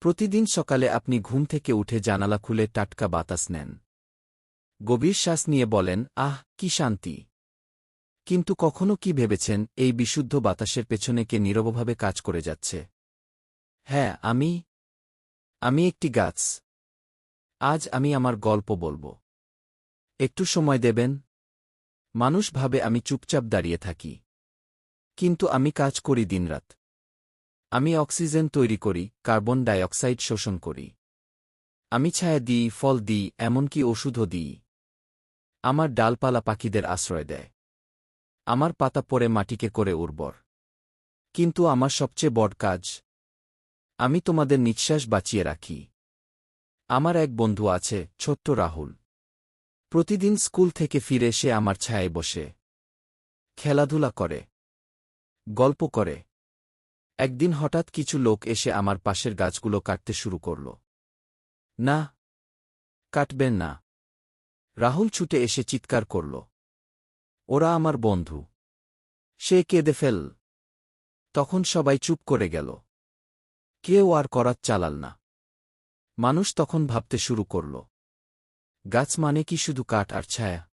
প্রতিদিন সকালে আপনি ঘুম থেকে উঠে জানালা খুলে টাটকা বাতাস নেন। গভীর শ্বাস নিয়ে বলেন, আহ, কি শান্তি। কিন্তু কখনো কি ভেবেছেন, এই বিশুদ্ধ বাতাসের পেছনে কে নীরবভাবে কাজ করে যাচ্ছে? হ্যাঁ আমি আমি একটি গাছ। আজ আমি আমার গল্প বলব। একটু সময় দেবেন? মানুষ ভাবে, আমি চুপচাপ দাঁড়িয়ে থাকি। কিন্তু আমি কাজ করি দিনরাত। আমি অক্সিজেন তৈরি করি, কার্বন ডাইঅক্সাইড শোষণ করি। আমি ছায়া দিই, ফল দিই, এমনকি ওষুধও দিই। আমার ডালপালা পাখিদের আশ্রয় দেয়। আমার পাতা পরে মাটিকে করে উর্বর। কিন্তু আমার সবচেয়ে বড় কাজ, আমি তোমাদের নিঃশ্বাস বাঁচিয়ে রাখি। আমার এক বন্ধু আছে, ছোট্ট রাহুল। প্রতিদিন স্কুল থেকে ফিরে সে আমার ছায়ায় বসে। খেলাধুলা করে। গল্প করে। একদিন হঠাৎ কিছু লোক এসে আমার পাশের গাছগুলো কাটতে শুরু করল। না, কাটবেন না। রাহুল ছুটে এসে চিৎকার করল। ওরা আমার বন্ধু। সে কেঁদে ফেল। তখন সবাই চুপ করে গেল। কেউ আর করাত চালাল না। মানুষ তখন ভাবতে শুরু করল। গাছ মানে কি শুধু কাঠ আর ছায়া?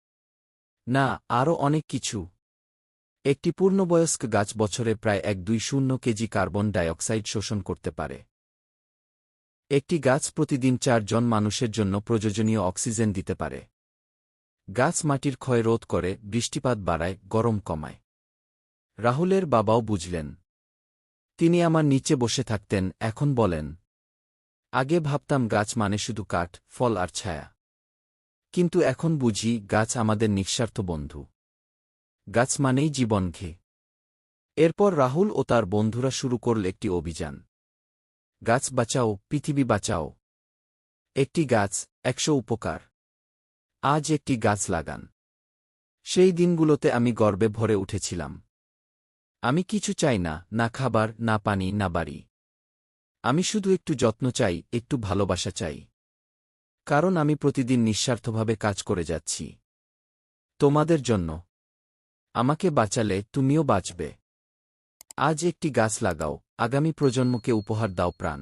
না, আরও অনেক কিছু। একটি পূর্ণবয়স্ক গাছ বছরে প্রায় এক দুই শূন্য কেজি কার্বন ডাইঅক্সাইড শোষণ করতে পারে। একটি গাছ প্রতিদিন চারজন মানুষের জন্য প্রয়োজনীয় অক্সিজেন দিতে পারে। গাছ মাটির ক্ষয় রোধ করে, বৃষ্টিপাত বাড়ায়, গরম কমায়। রাহুলের বাবাও বুঝলেন। তিনি আমার নিচে বসে থাকতেন, এখন বলেন, আগে ভাবতাম গাছ মানে শুধু কাঠ, ফল আর ছায়া। কিন্তু এখন বুঝি গাছ আমাদের নিঃস্বার্থ বন্ধু। গাছ মানেই জীবন ঘে। এরপর রাহুল ও তার বন্ধুরা শুরু করল একটি অভিযান। গাছ বাঁচাও, পৃথিবী বাঁচাও। একটি গাছ, একশো উপকার। আজ একটি গাছ লাগান। সেই দিনগুলোতে আমি গর্বে ভরে উঠেছিলাম। আমি কিছু চাই না না খাবার, না পানি, না বাড়ি। আমি শুধু একটু যত্ন চাই, একটু ভালোবাসা চাই। কারণ আমি প্রতিদিন নিঃস্বার্থভাবে কাজ করে যাচ্ছি। তোমাদের জন্য। আমাকে বাঁচালে তুমিও বাঁচবে। আজ একটি গাছ লাগাও আগামী প্রজন্মকে উপহার দাও প্রাণ।